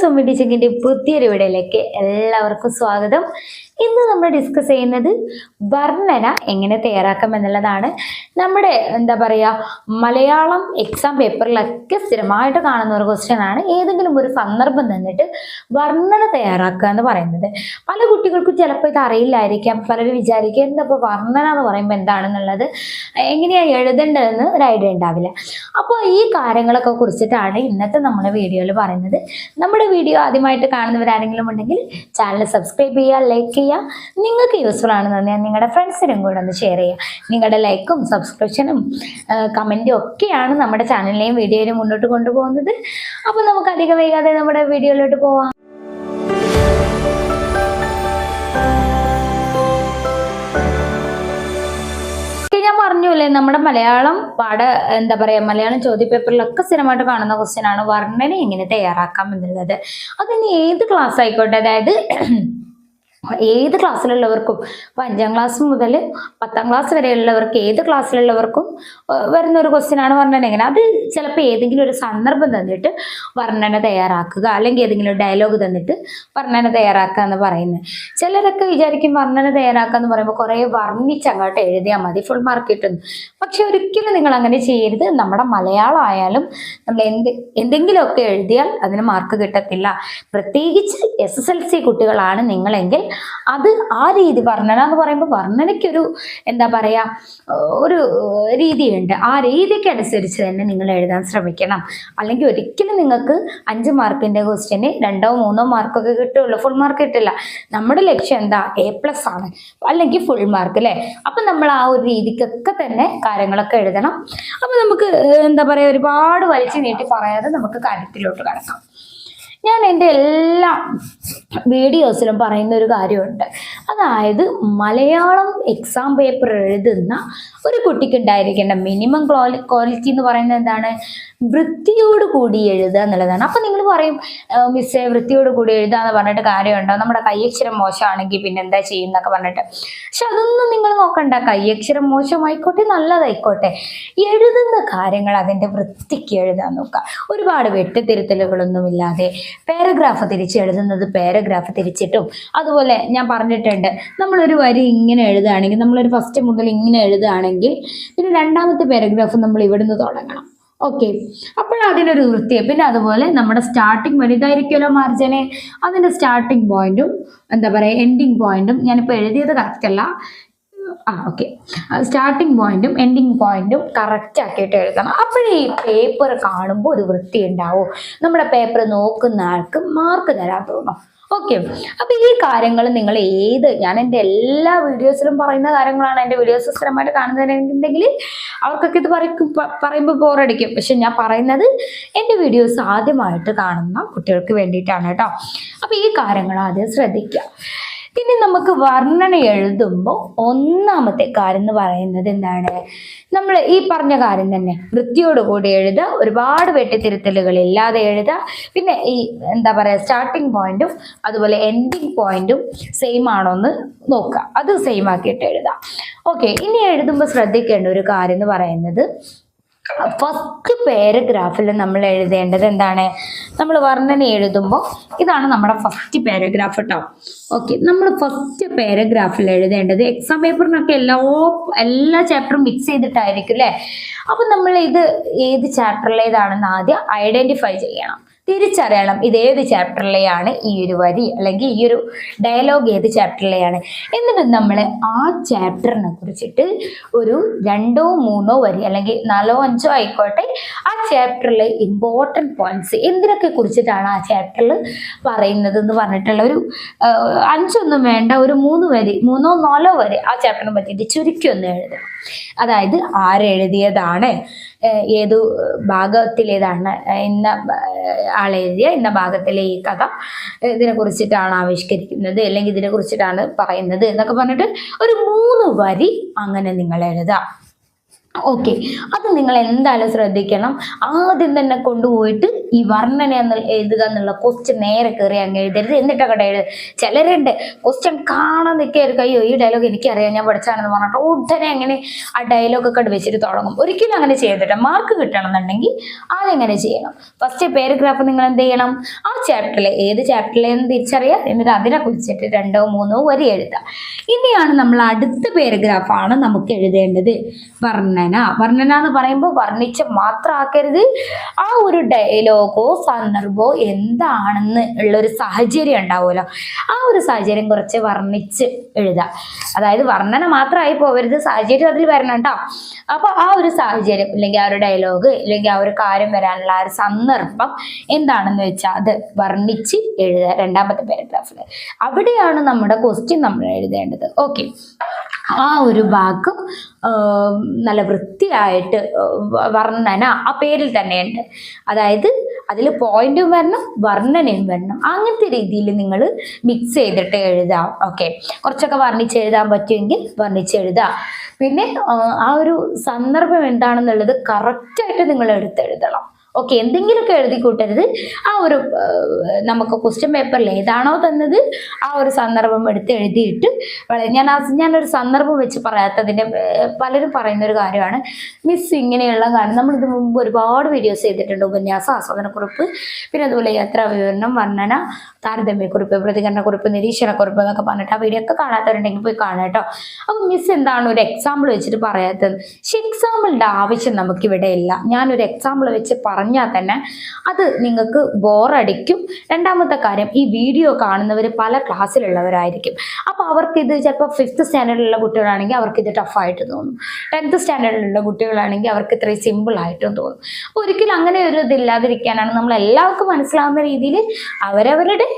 സുമി ടീച്ചിങ്ങിന്റെ പുതിയൊരു വീഡിയോയിലേക്ക് എല്ലാവർക്കും സ്വാഗതം. ഇന്ന് നമ്മൾ ഡിസ്കസ് ചെയ്യുന്നത് വർണന എങ്ങനെ തയ്യാറാക്കാം എന്നുള്ളതാണ്. നമ്മുടെ എന്താ പറയുക മലയാളം എക്സാം പേപ്പറിലൊക്കെ സ്ഥിരമായിട്ട് കാണുന്ന ഒരു ക്വസ്റ്റ്യൻ ആണ്. ഏതെങ്കിലും ഒരു സന്ദർഭം തന്നിട്ട് വർണന തയ്യാറാക്കുക എന്ന് പറയുന്നത്. പല കുട്ടികൾക്കും ചിലപ്പോൾ ഇത് അറിയില്ലായിരിക്കാം. പലരും വിചാരിക്കുക എന്തപ്പോൾ വർണന എന്ന് പറയുമ്പോൾ എന്താണെന്നുള്ളത്? എങ്ങനെയാണ് എഴുതേണ്ടതെന്ന് ഒരു ഐഡിയ ഉണ്ടാവില്ല. അപ്പോൾ ഈ കാര്യങ്ങളൊക്കെ കുറിച്ചിട്ടാണ് ഇന്നത്തെ നമ്മുടെ വീഡിയോയിൽ പറയുന്നത്. നമ്മുടെ വീഡിയോ ആദ്യമായിട്ട് കാണുന്നവരാരെങ്കിലും ഉണ്ടെങ്കിൽ ചാനൽ സബ്സ്ക്രൈബ് ചെയ്യുക ലൈക്ക് നിങ്ങൾക്ക് യൂസ്ഫുൾ ആണെന്ന് ഞാൻ നിങ്ങളുടെ ഫ്രണ്ട്സിനും കൂടെ ഒന്ന് ഷെയർ ചെയ്യുക നിങ്ങളുടെ ലൈക്കും സബ്സ്ക്രിപ്ഷനും കമന്റും ഒക്കെയാണ് നമ്മുടെ ചാനലിനെയും വീഡിയോയിലും മുന്നോട്ട് കൊണ്ടുപോകുന്നത്. അപ്പോൾ നമുക്ക് അധികം വൈകാതെ നമ്മുടെ വീഡിയോയിലോട്ട് പോവാം. പറഞ്ഞൂല്ലേ നമ്മുടെ മലയാളം പാഠ എന്താ പറയാ മലയാളം ചോദ്യപേപ്പറിലൊക്കെ സ്ഥിരമായിട്ട് കാണുന്ന ക്വസ്റ്റ്യൻ ആണ് വർണന എങ്ങനെ തയ്യാറാക്കാം എന്നുള്ളത്. അതിന് ഏത് ക്ലാസ് ആയിക്കോട്ടെ? അതായത് ഏത് ക്ലാസ്സിലുള്ളവർക്കും ഇപ്പം അഞ്ചാം ക്ലാസ് മുതൽ പത്താം ക്ലാസ് വരെയുള്ളവർക്ക് ഏത് ക്ലാസ്സിലുള്ളവർക്കും വരുന്ന ഒരു ക്വസ്റ്റ്യൻ ആണ് വർണനയെങ്കിൽ അത് ചിലപ്പോൾ ഏതെങ്കിലും ഒരു സന്ദർഭം തന്നിട്ട് വർണന തയ്യാറാക്കുക അല്ലെങ്കിൽ ഏതെങ്കിലും ഒരു ഡയലോഗ് തന്നിട്ട് വർണന തയ്യാറാക്കുക എന്ന് പറയുന്നത്. ചിലരൊക്കെ വിചാരിക്കും വർണന തയ്യാറാക്കുക എന്ന് പറയുമ്പോൾ കുറേ വർണിച്ച് അങ്ങോട്ട് എഴുതിയാൽ മതി ഫുൾ മാർക്ക് കിട്ടുന്നു. പക്ഷെ ഒരിക്കലും നിങ്ങൾ അങ്ങനെ ചെയ്യരുത്. നമ്മുടെ മലയാളം ആയാലും നമ്മൾ എന്ത് എന്തെങ്കിലുമൊക്കെ എഴുതിയാൽ അതിന് മാർക്ക് കിട്ടത്തില്ല. പ്രത്യേകിച്ച് എസ് എസ് എൽ സി കുട്ടികളാണ് നിങ്ങളെങ്കിൽ അത് ആ രീതി വർണന എന്ന് പറയുമ്പോൾ വർണനയ്ക്കൊരു എന്താ പറയുക ഒരു രീതിയുണ്ട്. ആ രീതിക്ക് അനുസരിച്ച് തന്നെ നിങ്ങൾ എഴുതാൻ ശ്രമിക്കണം. അല്ലെങ്കിൽ ഒരിക്കലും നിങ്ങൾക്ക് അഞ്ച് മാർക്കിന്റെ ക്വസ്റ്റ്യന് രണ്ടോ മൂന്നോ മാർക്കൊക്കെ കിട്ടുള്ളൂ ഫുൾ മാർക്ക് കിട്ടില്ല. നമ്മുടെ ലക്ഷ്യം എന്താ? എ പ്ലസ് ആണ്. അല്ലെങ്കിൽ ഫുൾ മാർക്ക് അല്ലേ അപ്പം നമ്മൾ ആ ഒരു രീതിക്കൊക്കെ തന്നെ കാര്യങ്ങളൊക്കെ എഴുതണം. അപ്പം നമുക്ക് എന്താ പറയുക ഒരുപാട് വലിച്ചു നീട്ടി പറയാതെ നമുക്ക് കാര്യത്തിലോട്ട് കടക്കാം. ഞാൻ എന്റെ എല്ലാ വീഡിയോസിലും പറയുന്ന ഒരു കാര്യമുണ്ട്. അതായത് മലയാളം എക്സാം പേപ്പർ എഴുതുന്ന ഒരു കുട്ടിക്ക് ഉണ്ടായിരിക്കേണ്ട മിനിമം ക്വാളിറ്റി എന്ന് പറയുന്നത് എന്താണ്? വൃത്തിയോട് കൂടി എഴുതുക എന്നുള്ളതാണ്. അപ്പം നിങ്ങൾ പറയും മിസ്സേ വൃത്തിയോട് കൂടി എഴുതുക എന്ന് പറഞ്ഞിട്ട് കാര്യമുണ്ടോ? നമ്മുടെ കയ്യക്ഷരം മോശമാണെങ്കിൽ പിന്നെ എന്താ ചെയ്യുന്നൊക്കെ പറഞ്ഞിട്ട്. പക്ഷെ അതൊന്നും നിങ്ങൾ നോക്കണ്ട. കയ്യക്ഷരം മോശമായിക്കോട്ടെ നല്ലതായിക്കോട്ടെ. എഴുതുന്ന കാര്യങ്ങൾ അതിന്റെ വൃത്തിക്ക് എഴുതാൻ നോക്കുക. ഒരുപാട് വെട്ടിത്തിരുത്തലുകളൊന്നുമില്ലാതെ പാരഗ്രാഫ് തിരിച്ച് എഴുതുന്നത് പാരഗ്രാഫ് തിരിച്ചിട്ടും. അതുപോലെ ഞാൻ പറഞ്ഞിട്ടുണ്ട് നമ്മളൊരു വരി ഇങ്ങനെ എഴുതുകയാണെങ്കിൽ നമ്മളൊരു ഫസ്റ്റ് മുതൽ ഇങ്ങനെ എഴുതുകയാണെങ്കിൽ പിന്നെ രണ്ടാമത്തെ പാരഗ്രാഫ് നമ്മൾ ഇവിടുന്ന് തുടങ്ങണം. ഓക്കെ അപ്പോൾ അതിനൊരു വൃത്തി പിന്നെ അതുപോലെ നമ്മുടെ സ്റ്റാർട്ടിങ് വലുതായിരിക്കുമല്ലോ മാർജിന് അതിന്റെ സ്റ്റാർട്ടിങ് പോയിന്റും എന്താ പറയുക എൻഡിങ് പോയിന്റും ഞാനിപ്പോൾ എഴുതിയത് കറക്റ്റ് അല്ല. ആ ഓക്കെ സ്റ്റാർട്ടിങ് പോയിന്റും എൻഡിങ് പോയിന്റും കറക്റ്റ് ആക്കിയിട്ട് എഴുതണം. അപ്പോഴേ ഈ പേപ്പർ കാണുമ്പോൾ ഒരു വൃത്തി ഉണ്ടാവും നമ്മുടെ പേപ്പർ നോക്കുന്ന ആൾക്ക് മാർക്ക് തരാൻ തോന്നും. ഓക്കെ അപ്പൊ ഈ കാര്യങ്ങൾ നിങ്ങൾ ഏത് ഞാൻ എന്റെ എല്ലാ വീഡിയോസിലും പറയുന്ന കാര്യങ്ങളാണ് എന്റെ വീഡിയോസ് സ്ഥിരമായിട്ട് കാണുന്നതിനുണ്ടെങ്കിൽ അവർക്കൊക്കെ ഇത് പറയും പറയുമ്പോൾ ബോറടിക്കും. പക്ഷെ ഞാൻ പറയുന്നത് എന്റെ വീഡിയോസ് ആദ്യമായിട്ട് കാണുന്ന കുട്ടികൾക്ക് വേണ്ടിയിട്ടാണ് കേട്ടോ. അപ്പൊ ഈ കാര്യങ്ങൾ ആദ്യം ശ്രദ്ധിക്കുക ഇനി നമുക്ക് വർണന എഴുതുമ്പോൾ ഒന്നാമത്തെ കാര്യം എന്ന് പറയുന്നത് എന്താണ്? നമ്മൾ ഈ പറഞ്ഞ കാര്യം തന്നെ വൃത്തിയോടുകൂടി എഴുതുക ഒരുപാട് വെട്ടിത്തിരുത്തലുകൾ ഇല്ലാതെ എഴുതുക. പിന്നെ ഈ എന്താ പറയുക സ്റ്റാർട്ടിങ് പോയിന്റും അതുപോലെ എൻഡിങ് പോയിന്റും സെയിം ആണോ എന്ന് നോക്കുക. അത് സെയിം ആക്കിയിട്ട് എഴുതാം. ഓക്കെ ഇനി എഴുതുമ്പോൾ ശ്രദ്ധിക്കേണ്ട ഒരു കാര്യം എന്ന് പറയുന്നത് ഫസ്റ്റ് പാരഗ്രാഫിൽ നമ്മൾ എഴുതേണ്ടത് എന്താണ്? നമ്മൾ വർണന എഴുതുമ്പോൾ ഇതാണ് നമ്മുടെ ഫസ്റ്റ് പാരഗ്രാഫ് കേട്ടോ ഓക്കെ നമ്മൾ ഫസ്റ്റ് പാരഗ്രാഫിൽ എഴുതേണ്ടത് എക്സാം പേപ്പറിനൊക്കെ എല്ലാ എല്ലാ ചാപ്റ്ററും മിക്സ് ചെയ്തിട്ടായിരിക്കും അല്ലേ അപ്പം നമ്മൾ ഇത് ഏത് ചാപ്റ്ററിലേതാണെന്ന് ആദ്യം ഐഡന്റിഫൈ ചെയ്യണം. തിരിച്ചറിയണം ഇത് ഏത് ചാപ്റ്ററിലെയാണ് ഈ ഒരു വരി അല്ലെങ്കിൽ ഈ ഒരു ഡയലോഗ് ഏത് ചാപ്റ്ററിലെയാണ് എന്നിട്ട് നമ്മൾ ആ ചാപ്റ്ററിനെ കുറിച്ചിട്ട് ഒരു രണ്ടോ മൂന്നോ വരി അല്ലെങ്കിൽ നാലോ അഞ്ചോ ആയിക്കോട്ടെ ആ ചാപ്റ്ററിലെ ഇമ്പോർട്ടന്റ് പോയിന്റ്സ് എന്തിനൊക്കെ കുറിച്ചിട്ടാണ് ആ ചാപ്റ്ററിൽ പറയുന്നത് എന്ന് പറഞ്ഞിട്ടുള്ള ഒരു അഞ്ചൊന്നും വേണ്ട ഒരു മൂന്ന് വരി മൂന്നോ നാലോ വരി ആ ചാപ്റ്ററിനെ പറ്റിയിട്ട് ചുരുക്കി ഒന്ന് എഴുതണം. അതായത് ആരെഴുതിയതാണ് ഏതു ഭാഗത്തിലേതാണ് ആളെഴുതിയ ഇന്ന ഭാഗത്തിലെ ഈ കഥ ഇതിനെ കുറിച്ചിട്ടാണ് ആവിഷ്കരിക്കുന്നത് അല്ലെങ്കിൽ ഇതിനെ കുറിച്ചിട്ടാണ് പറയുന്നത് എന്നൊക്കെ പറഞ്ഞിട്ട് ഒരു മൂന്ന് വരി അങ്ങനെ നിങ്ങൾ എഴുതുക ഓക്കെ അത് നിങ്ങൾ എന്തായാലും ശ്രദ്ധിക്കണം. ആദ്യം തന്നെ കൊണ്ടുപോയിട്ട് ഈ വർണന എന്ന് എഴുതുക എന്നുള്ള ക്വസ്റ്റ്യൻ നേരെ കയറി അങ്ങ് എഴുതരുത്. എന്നിട്ടൊക്കെ എഴുതുക ചിലരുണ്ട് ക്വസ്റ്റ്യൻ കാണാൻ നിൽക്കായിരിക്കും അയ്യോ ഈ ഡയലോഗ് എനിക്കറിയാം. ഞാൻ പഠിച്ചാണെന്ന് പറഞ്ഞിട്ട് ഉടനെ അങ്ങനെ ആ ഡയലോഗ് ഒക്കെ വെച്ചിട്ട് തുടങ്ങും. ഒരിക്കലും അങ്ങനെ ചെയ്തിട്ട് മാർക്ക് കിട്ടണം എന്നുണ്ടെങ്കിൽ അതെങ്ങനെ ചെയ്യണം. ഫസ്റ്റ് പാരഗ്രാഫ് നിങ്ങൾ എന്ത് ചെയ്യണം? ആ ചാപ്റ്ററിലെ ഏത് ചാപ്റ്ററിലെന്ന് തിരിച്ചറിയാം എന്നിട്ട് അതിനെ കുറിച്ചിട്ട് രണ്ടോ മൂന്നോ വരി എഴുതുക. ഇനിയാണ് നമ്മൾ അടുത്ത പാരഗ്രാഫാണ് നമുക്ക് എഴുതേണ്ടത്. വർണന വർണന. വർണന എന്ന് പറയുമ്പോൾ വർണിച്ച് മാത്രം ആക്കരുത് ആ ഒരു ഡയലോഗോ സന്ദർഭമോ എന്താണെന്ന് ഉള്ള ഒരു സാഹചര്യം ഉണ്ടാവുമല്ലോ. ആ ഒരു സാഹചര്യം കുറച്ച് വർണിച്ച് എഴുതാം അതായത് വർണന മാത്രമായി പോകരുത് സാഹചര്യം അതിൽ വരണം കേട്ടോ. അപ്പൊ ആ ഒരു സാഹചര്യം അല്ലെങ്കിൽ ആ ഒരു ഡയലോഗ് അല്ലെങ്കിൽ ആ ഒരു കാര്യം വരാനുള്ള ആ ഒരു സന്ദർഭം എന്താണെന്ന് വെച്ചാൽ അത് വർണിച്ച് എഴുതുക. രണ്ടാമത്തെ പാരഗ്രാഫിൽ അവിടെയാണ് നമ്മുടെ ക്വസ്റ്റ്യൻ നമ്മൾ എഴുതേണ്ടത്. ഓക്കെ ആ ഒരു ഭാഗം നല്ല വൃത്തിയായിട്ട് വർണന ആ പേരിൽ തന്നെയുണ്ട്. അതായത് അതിൽ പോയിന്റും വരണം വർണനയും വരണം. അങ്ങനത്തെ രീതിയിൽ നിങ്ങൾ മിക്സ് ചെയ്തിട്ട് എഴുതാം ഓക്കെ കുറച്ചൊക്കെ വർണിച്ച് എഴുതാൻ പറ്റുമെങ്കിൽ വർണിച്ച് എഴുതാം. പിന്നെ ആ ഒരു സന്ദർഭം എന്താണെന്നുള്ളത് കറക്റ്റായിട്ട് നിങ്ങൾ എടുത്തെഴുതണം ഓക്കെ എന്തെങ്കിലുമൊക്കെ എഴുതി കൂട്ടരുത്. ആ ഒരു നമുക്ക് ക്വസ്റ്റ്യൻ പേപ്പറിൽ ഏതാണോ തന്നത് ആ ഒരു സന്ദർഭം എടുത്ത് എഴുതിയിട്ട് വളരെ ഞാൻ ഞാനൊരു സന്ദർഭം വെച്ച് പറയാത്തതിന്റെ പലരും പറയുന്ന ഒരു കാര്യമാണ്. മിസ് ഇങ്ങനെയുള്ള കാര്യം നമ്മളിത് മുമ്പ് ഒരുപാട് വീഡിയോസ് ചെയ്തിട്ടുണ്ട്. ഉപന്യാസം ആസ്വാദനക്കുറിപ്പ് പിന്നെ അതുപോലെ യാത്രാ വിവരണം വർണന താരതമ്യക്കുറിപ്പ് പ്രതികരണക്കുറിപ്പ് നിരീക്ഷണക്കുറിപ്പ് എന്നൊക്കെ പറഞ്ഞിട്ട് ആ വീഡിയോ ഒക്കെ കാണാത്തവരുണ്ടെങ്കിൽ പോയി കാണാട്ടോ അപ്പം മിസ് എന്താണ് ഒരു എക്സാമ്പിൾ വെച്ചിട്ട് പറയാത്തത്? പക്ഷെ എക്സാമ്പിളിന്റെ ആവശ്യം നമുക്കിവിടെ ഇല്ല. ഞാനൊരു എക്സാമ്പിൾ വെച്ച് പറഞ്ഞാൽ തന്നെ അത് നിങ്ങൾക്ക് ബോറടിക്കും. രണ്ടാമത്തെ കാര്യം ഈ വീഡിയോ കാണുന്നവർ പല ക്ലാസ്സിലുള്ളവരായിരിക്കും. അപ്പോൾ അവർക്കിത് ചിലപ്പോൾ ഫിഫ്ത്ത് സ്റ്റാൻഡേർഡിലുള്ള കുട്ടികളാണെങ്കിൽ അവർക്ക് ഇത് ടഫായിട്ട് തോന്നും. ടെൻത്ത് സ്റ്റാൻഡേർഡിലുള്ള കുട്ടികളാണെങ്കിൽ അവർക്ക് ഇത്രയും സിമ്പിളായിട്ടും തോന്നും. അപ്പോൾ ഒരിക്കലും അങ്ങനെ ഒരു ഇതില്ലാതിരിക്കാനാണ് നമ്മൾ എല്ലാവർക്കും മനസ്സിലാവുന്ന രീതിയിൽ അവരവരുടെ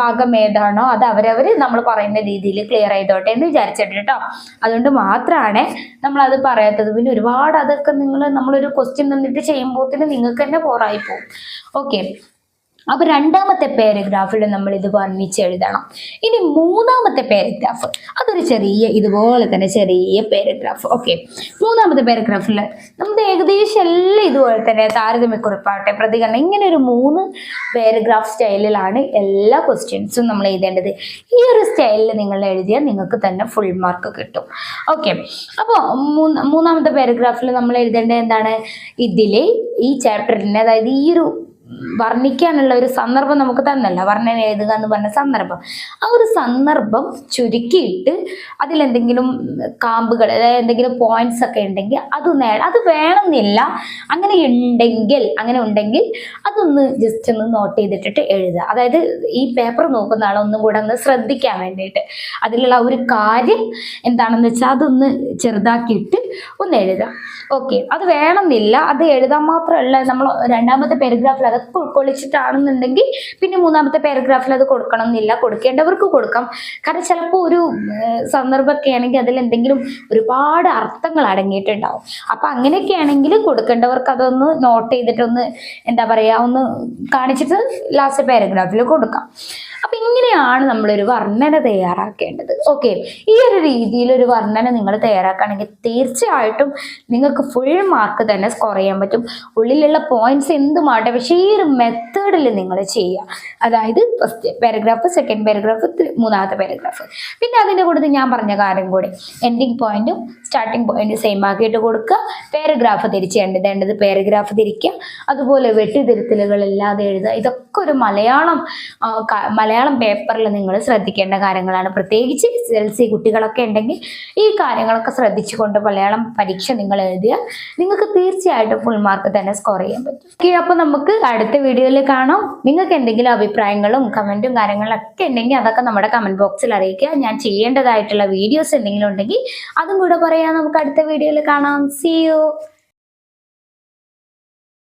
ഭാഗം ഏതാണോ അത് അവരവർ നമ്മൾ പറയുന്ന രീതിയിൽ ക്ലിയർ ചെയ്തോട്ടെ എന്ന് വിചാരിച്ചിട്ട് കേട്ടോ അതുകൊണ്ട് മാത്രമാണ് നമ്മളത് പറയാത്തത്. പിന്നെ ഒരുപാട് അതൊക്കെ നിങ്ങൾ നമ്മളൊരു ക്വസ്റ്റ്യൻ തന്നിട്ട് ചെയ്യുമ്പോഴത്തേന് നിങ്ങൾക്ക് തന്നെ ബോറായി പോകും ഓക്കെ അപ്പൊ രണ്ടാമത്തെ പാരഗ്രാഫിൽ നമ്മൾ ഇത് വർണിച്ച് എഴുതണം. ഇനി മൂന്നാമത്തെ പാരഗ്രാഫ് അതൊരു ചെറിയ ഇതുപോലെ തന്നെ ചെറിയ പാരഗ്രാഫ് ഓക്കെ മൂന്നാമത്തെ പാരഗ്രാഫിൽ നമ്മുടെ ഏകദേശം എല്ലാം ഇതുപോലെ തന്നെ താരതമ്യക്കുറിപ്പാകട്ടെ. പ്രതികരണം. ഇങ്ങനെ ഒരു മൂന്ന് പാരഗ്രാഫ് സ്റ്റൈലിലാണ് എല്ലാ ക്വസ്റ്റ്യൻസും നമ്മൾ എഴുതേണ്ടത്. ഈ ഒരു സ്റ്റൈലിൽ നിങ്ങൾ എഴുതിയാൽ നിങ്ങൾക്ക് തന്നെ ഫുൾ മാർക്ക് കിട്ടും. ഓക്കെ അപ്പോൾ മൂന്നാമത്തെ പാരഗ്രാഫിൽ നമ്മൾ എഴുതേണ്ടത് എന്താണ്? ഇതിലെ ഈ ചാപ്റ്ററിനെ അതായത് ഈ ഒരു വർണിക്കാനുള്ള ഒരു സന്ദർഭം നമുക്ക് തന്നല്ല. വർണന എഴുതുക എന്ന് പറഞ്ഞ സന്ദർഭം. ആ ഒരു സന്ദർഭം ചുരുക്കിയിട്ട് അതിലെന്തെങ്കിലും കാമ്പുകൾ അതായത് എന്തെങ്കിലും പോയിന്റ്സ് ഒക്കെ ഉണ്ടെങ്കിൽ അത് നേ അത് വേണമെന്നില്ല. അങ്ങനെ ഉണ്ടെങ്കിൽ അങ്ങനെ ഉണ്ടെങ്കിൽ അതൊന്ന് ജസ്റ്റ് ഒന്ന് നോട്ട് ചെയ്തിട്ടിട്ട് എഴുതുക. അതായത് ഈ പേപ്പർ നോക്കുന്ന ആളൊന്നും കൂടെ ഒന്ന് ശ്രദ്ധിക്കാൻ വേണ്ടിയിട്ട്. അതിലുള്ള ഒരു കാര്യം എന്താണെന്ന് വെച്ചാൽ അതൊന്ന് ചെറുതാക്കിയിട്ട് ഒന്ന് എഴുതുക. ഓക്കെ അത് വേണമെന്നില്ല. അത് എഴുതാൻ മാത്രമല്ല നമ്മൾ രണ്ടാമത്തെ പാരഗ്രാഫിൽ അതൊക്കെ ഉൾക്കൊള്ളിച്ചിട്ടാണെന്നുണ്ടെങ്കിൽ പിന്നെ മൂന്നാമത്തെ പാരഗ്രാഫിൽ അത് കൊടുക്കണം എന്നില്ല കൊടുക്കേണ്ടവർക്ക് കൊടുക്കാം. കാരണം ചിലപ്പോൾ ഒരു സന്ദർഭമൊക്കെ ആണെങ്കിൽ അതിൽ എന്തെങ്കിലും ഒരുപാട് അർത്ഥങ്ങൾ അടങ്ങിയിട്ടുണ്ടാവും. അപ്പം അങ്ങനെയൊക്കെ ആണെങ്കിൽ കൊടുക്കേണ്ടവർക്ക് അതൊന്ന് നോട്ട് ചെയ്തിട്ടൊന്ന് എന്താ പറയുക ഒന്ന് കാണിച്ചിട്ട് ലാസ്റ്റ് പാരഗ്രാഫിൽ കൊടുക്കാം. അപ്പം ഇങ്ങനെയാണ് നമ്മളൊരു വർണന തയ്യാറാക്കേണ്ടത്. ഓക്കെ ഈ ഒരു രീതിയിൽ ഒരു വർണന നിങ്ങൾ തയ്യാറാക്കുകയാണെങ്കിൽ തീർച്ചയായിട്ടും നിങ്ങൾക്ക് ഫുൾ മാർക്ക് തന്നെ സ്കോർ ചെയ്യാൻ പറ്റും. ഉള്ളിലുള്ള പോയിന്റ്സ് എന്തുമാട്ടെ പക്ഷേ ഈ ഒരു മെത്തേഡിൽ നിങ്ങൾ ചെയ്യുക. അതായത് ഫസ്റ്റ് പാരഗ്രാഫ് സെക്കൻഡ് പാരഗ്രാഫ് മൂന്നാമത്തെ പാരഗ്രാഫ് പിന്നെ അതിന്റെ കൂടെ ഞാൻ പറഞ്ഞ കാര്യം കൂടി. എൻഡിങ് പോയിന്റും സ്റ്റാർട്ടിങ് പോയിന്റും സെയിം ആക്കിയിട്ട് കൊടുക്കുക. പാരഗ്രാഫ് തിരിച്ച് എഴുതേണ്ടത് പാരഗ്രാഫ് തിരിക്കുക. അതുപോലെ വെട്ടിതിരുത്തലുകൾ ഇല്ലാതെ എഴുതുക. ഇതൊക്കെ ഒരു മലയാളം മലയാളം പേപ്പറിൽ നിങ്ങൾ ശ്രദ്ധിക്കേണ്ട കാര്യങ്ങളാണ്. പ്രത്യേകിച്ച് എസ് എൽ സി കുട്ടികളൊക്കെ ഉണ്ടെങ്കിൽ ഈ കാര്യങ്ങളൊക്കെ ശ്രദ്ധിച്ചുകൊണ്ട് മലയാളം പരീക്ഷ നിങ്ങൾ എഴുതിയാൽ നിങ്ങൾക്ക് തീർച്ചയായിട്ടും ഫുൾ മാർക്ക് തന്നെ സ്കോർ ചെയ്യാൻ പറ്റും. ഓക്കെ അപ്പോൾ നമുക്ക് അടുത്ത വീഡിയോയിൽ കാണാം. നിങ്ങൾക്ക് എന്തെങ്കിലും അഭിപ്രായങ്ങളും കമന്റും കാര്യങ്ങളൊക്കെ ഉണ്ടെങ്കിൽ അതൊക്കെ നമ്മുടെ കമന്റ് ബോക്സിൽ അറിയിക്കുക. ഞാൻ ചെയ്യേണ്ടതായിട്ടുള്ള വീഡിയോസ് എന്തെങ്കിലും ഉണ്ടെങ്കിൽ അതും കൂടെ പറയാം. നമുക്ക് അടുത്ത വീഡിയോയിൽ കാണാം. C U